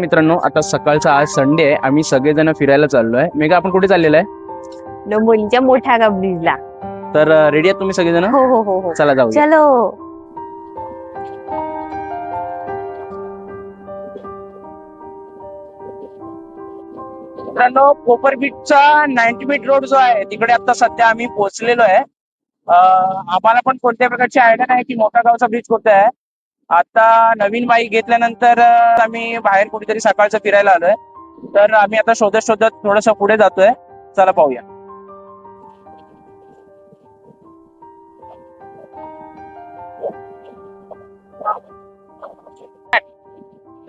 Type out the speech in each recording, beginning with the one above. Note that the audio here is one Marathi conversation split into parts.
मित्रांनो आता सकाळचा आज संडे आहे. आम्ही सगळेजण फिरायला चाललोय. मेघा आपण कुठे चाललेलो आहे? डोंबिवलीच्या मोठ्या का ब्रिजला तर रेडी आहेत तुम्ही सगळेजण? हो हो हो हो. चला जाऊया. चलो. मित्रांनो कोपर बीचचा नाईन्टी मीट रोड जो आहे तिकडे आता सध्या आम्ही पोहोचलेलो आहे. अं, आम्हाला पण कोणत्या प्रकारची आयडिया नाही की मोठा गावचा ब्रिज कुठे आहे. आता नवीन बाईक घेतल्यानंतर आम्ही बाहेर कुठेतरी सकाळचं फिरायला आलोय. तर आम्ही आता शोधत शोधत थोडस पुढे जातोय. चला पाहूया.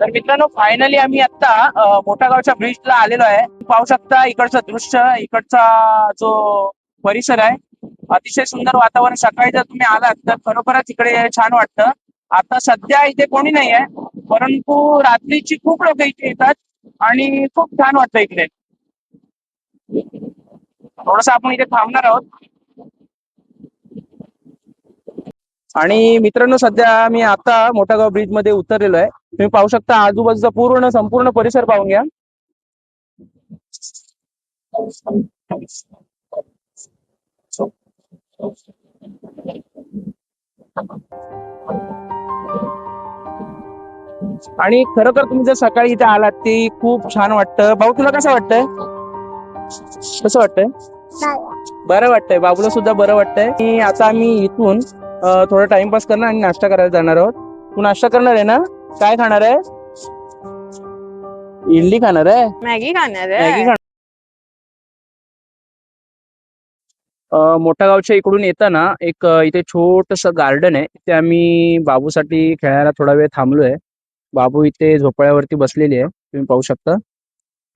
तर मित्रांनो फायनली आम्ही आता मोठ्या मोठा गावच्या ब्रिजला आलेलो आहे. पाहू शकता इकडचं दृश्य इकडचा जो परिसर आहे. अतिशय सुंदर वातावरण. सकाळी जर तुम्ही आलात तर खरोखरच इकडे छान वाटतं. आता सध्या इथे कोणी नाही आहे परंतु रात्रीची खूप लोक इथे येतात आणि खूप छान वाटतं इकडे. थोडस आपण इथे थांबणार आहोत. आणि मित्रांनो सध्या मी आता मोठा गाव ब्रिजमध्ये उतरलेलो आहे. तुम्ही पाहू शकता आजूबाजूचा पूर्ण संपूर्ण परिसर पाहून घ्या. आणि खरोखर तुम्ही जर सकाळी इथे आलात ते खूप छान वाटतं. भाऊ तुला कसं वाटतंय? कसं वाटतंय? बरं वाटतंय. बाबूला सुद्धा बरं वाटतंय. आणि आता आम्ही इथून थोडा टाइमपास करणार आणि नाश्ता करायला जाणार आहोत. तू नाश्ता करणार आहे ना? काय खाणार आहे? इडली खाणार आहे? मॅगी खाणार मॅगी आहे खाणार. अं, मोठ्या गावच्या इकडून येताना एक इथे छोटस गार्डन आहे. ते आम्ही बाबूसाठी खेळायला थोडा वेळ थांबलोय. बाबू इथे झोपाळ्यावरती बसलेली आहे तुम्ही पाहू शकता.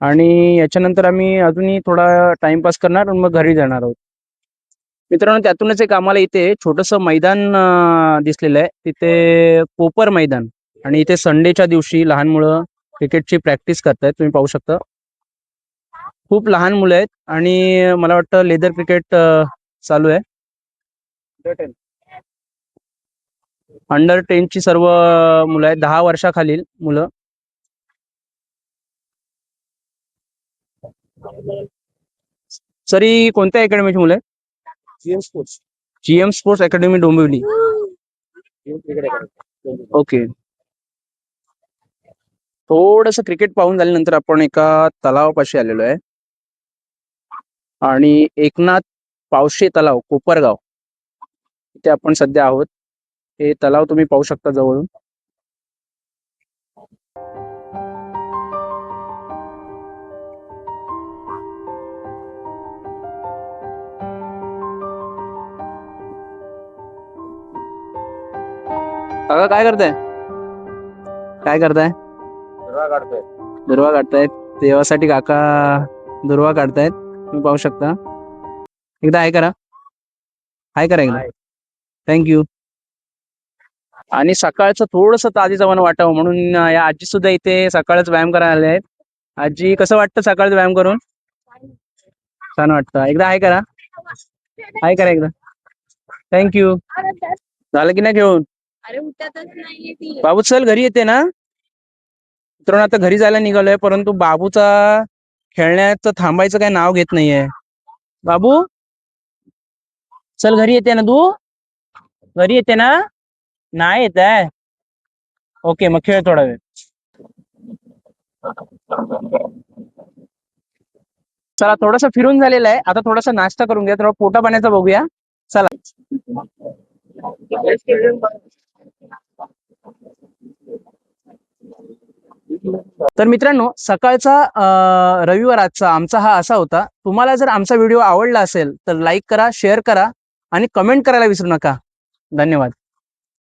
आणि याच्यानंतर आम्ही अजूनही थोडा टाइमपास करणार आणि मग घरी जाणार आहोत. मित्रांनो त्यातूनच एक आम्हाला इथे छोटस मैदान दिसलेलं आहे. तिथे कोपर मैदान आणि इथे संडेच्या दिवशी लहान मुलं क्रिकेटची प्रॅक्टिस करतायत तुम्ही पाहू शकता. खूप लहान मुलं आहेत आणि मला वाटतं लेदर क्रिकेट चालू आहे. अंडर टेनची सर्व मुलं आहेत. दहा वर्षाखालील मुलं. सरी कोणत्या अकॅडमीची मुलं आहेत? GM sports academy Dombivli. Okay थोडस क्रिकेट पाहून झाल्यानंतर आपण एका तलावापाशी आलेलो आहे. आणि एकनाथ पावशे तलाव कोपरगाव. इथे आपण सध्या आहोत. हे तलाव तुम्ही पाहू शकता जवळून. काका काय करताय? काय करताय? दुर्वा काढतायत. देवासाठी काका दुर्वा काढतायत. तुम्ही पाहू शकता. एकदा हाय करा. हाय करा एकदा. थँक्यू आणि सकाळचं थोडस ताजेजवानं वाटावं. म्हणून या आजी सुद्धा इथे सकाळच व्यायाम करायला आल्या आहेत. आजी कसं वाटतं सकाळचं व्यायाम करून? छान वाटतं. एकदा हाय करा. हाय करा एकदा. थँक्यू झालं की नाही घेऊन बाबू चल घरी येते ना? मित्रांनो आता घरी जायला निघालोय परंतु बाबूचा खेळण्याचं थांबायचं काय नाव घेत नाहीये. बाबू? चल घरी येते ना तू? घरी येते ना? नाही येत आहे. ओके मग खेळ थोडा वेळ. चला थोडस फिरून झालेलं आहे. आता थोडासा नाश्ता करून घ्या. थोडा पोटा पाण्याचा बघूया. चला. तर मित्रांनो सकाळचा अं, रविवार आजचा आमचा हा असा होता. तुम्हाला जर आमचा व्हिडिओ आवडला असेल तर लाईक करा शेअर करा आणि कमेंट करायला विसरू नका. धन्यवाद.